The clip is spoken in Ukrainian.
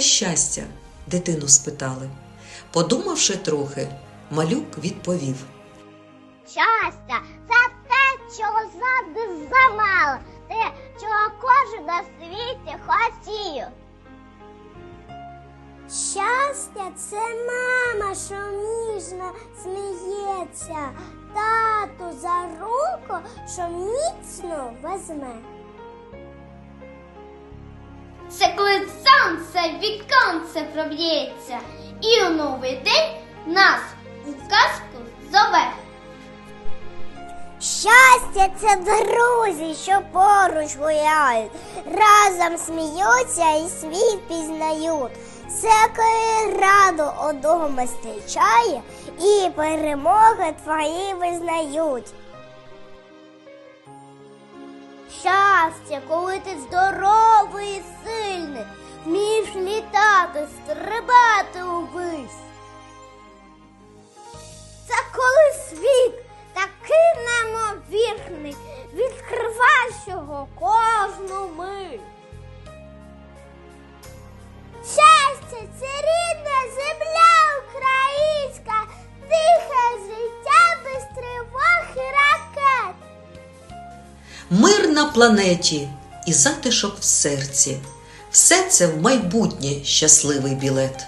щастя? дитину спитали. Подумавши трохи, малюк відповів. Щастя це те, чого завжди замало, те, чого кожен на світі хотів. Щастя це мама, що ніжно сміється, тату за руку, що міцно візьме. Це коли віконце проб'ється, і у новий день нас у казку зове. Щастя це друзі, що поруч гуляють, разом сміються і світ пізнають. Коли раду одного зустрічає і перемоги твої визнають. Щастя, коли ти здоровий Мир на планеті і затишок в серці. Все це в майбутнє щасливий білет.